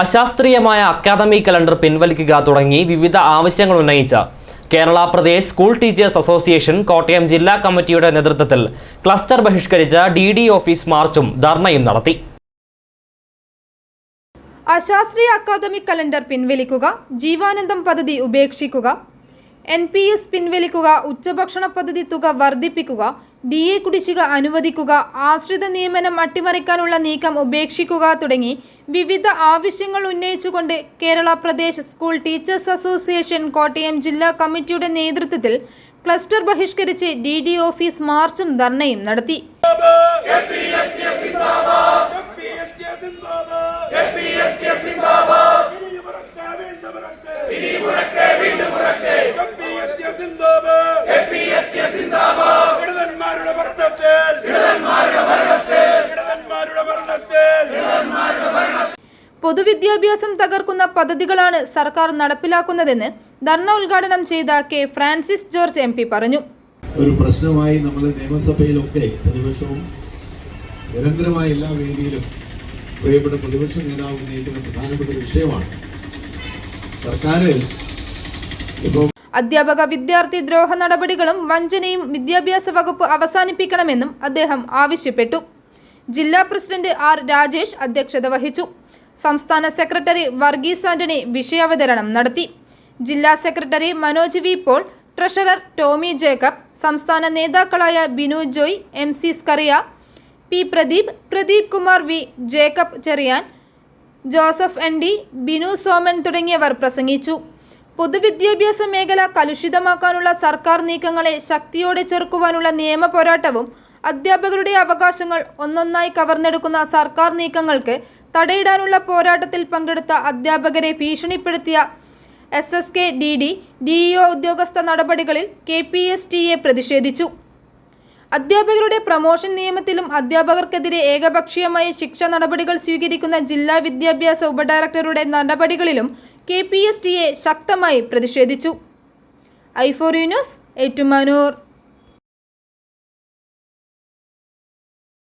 അശാസ്ത്രീയമായ academy calendar പിൻവലിക്കുക തുടങ്ങി വിവിധ ആവശ്യങ്ങൾ ഉന്നയിച്ച Kerala Pradesh school teachers association Kottayam ജില്ലാ കമ്മിറ്റിയുടെ നേതൃത്വത്തിൽ ക്ലസ്റ്റർ ബഹിഷ്കരിച്ച ഡി ഡി ഓഫീസ് മാർച്ചും ധർണയും നടത്തി. അശാസ്ത്രീയ അക്കാദമിക് കലണ്ടർ പിൻവലിക്കുക ജീവാനന്ദം പദ്ധതി ഉപേക്ഷിക്കുക എൻ പി എസ് പിൻവലിക്കുക ഉച്ചഭക്ഷണ പദ്ധതി തുക വർദ്ധിപ്പിക്കുക ഡി എ കുടിശ്ശിക അനുവദിക്കുക ആശ്രിത നിയമനം അട്ടിമറിക്കാനുള്ള നീക്കം ഉപേക്ഷിക്കുക തുടങ്ങി വിവിധ ആവശ്യങ്ങൾ ഉന്നയിച്ചുകൊണ്ട് Kerala Pradesh school teachers association Kottayam ജില്ലാ കമ്മിറ്റിയുടെ നേതൃത്വത്തിൽ ക്ലസ്റ്റർ ബഹിഷ്കരിച്ച് ഡി ഓഫീസ് മാർച്ചും ധർണയും നടത്തി. പൊതുവിദ്യാഭ്യാസം തകർക്കുന്ന പദ്ധതികളാണ് സർക്കാർ നടപ്പിലാക്കുന്നതെന്ന് ധർണ ഉദ്ഘാടനം ചെയ്ത K Francis George M P പറഞ്ഞു. ഒരു പ്രശ്നമായി നമ്മൾ നിയമസഭയിലൊക്കെ പ്രതിപക്ഷവും നിരന്തരമായ എല്ലാ വേദിയിലും പ്രിയപ്പെട്ട പ്രതിപക്ഷ നേതാവ് ഉന്നയിക്കുന്ന പ്രധാനപ്പെട്ട വിഷയമാണ്. സർക്കാർ ഇപ്പോൾ അധ്യാപക വിദ്യാർത്ഥി ദ്രോഹ നടപടികളും വഞ്ചനയും വിദ്യാഭ്യാസ വകുപ്പ് അവസാനിപ്പിക്കണമെന്നും അദ്ദേഹം ആവശ്യപ്പെട്ടു. ജില്ലാ പ്രസിഡന്റ് ആർ രാജേഷ് അധ്യക്ഷത വഹിച്ചു. സംസ്ഥാന സെക്രട്ടറി വർഗീസ് ആന്റണി വിഷയാവതരണം നടത്തി. ജില്ലാ secretary Manoj V Paul treasurer Tomy Jacob സംസ്ഥാന നേതാക്കളായ Binu Joy M C Scaria P Pradeep Pradeep Kumar V Jacob Cherian Joseph N D Binu Soman തുടങ്ങിയവർ പ്രസംഗിച്ചു. പൊതുവിദ്യാഭ്യാസ മേഖല കലുഷിതമാക്കാനുള്ള സർക്കാർ നീക്കങ്ങളെ ശക്തിയോടെ ചെറുക്കുവാനുള്ള നിയമ പോരാട്ടവും അധ്യാപകരുടെ അവകാശങ്ങൾ ഒന്നൊന്നായി കവർന്നെടുക്കുന്ന സർക്കാർ നീക്കങ്ങൾക്ക് തടയിടാനുള്ള പോരാട്ടത്തിൽ പങ്കെടുത്ത അധ്യാപകരെ ഭീഷണിപ്പെടുത്തിയ S S K D D D E O ഉദ്യോഗസ്ഥ നടപടികളിൽ K P S T A പ്രതിഷേധിച്ചു. അധ്യാപകരുടെ പ്രമോഷൻ നിയമത്തിലും അധ്യാപകർക്കെതിരെ ഏകപക്ഷീയമായി ശിക്ഷ നടപടികൾ സ്വീകരിക്കുന്ന ജില്ലാ വിദ്യാഭ്യാസ ഉപഡയറക്ടറുടെ നടപടികളിലും K P S T A ശക്തമായി പ്രതിഷേധിച്ചു. ഐഫോറി ന്യൂസ് ഏറ്റുമാനൂർ.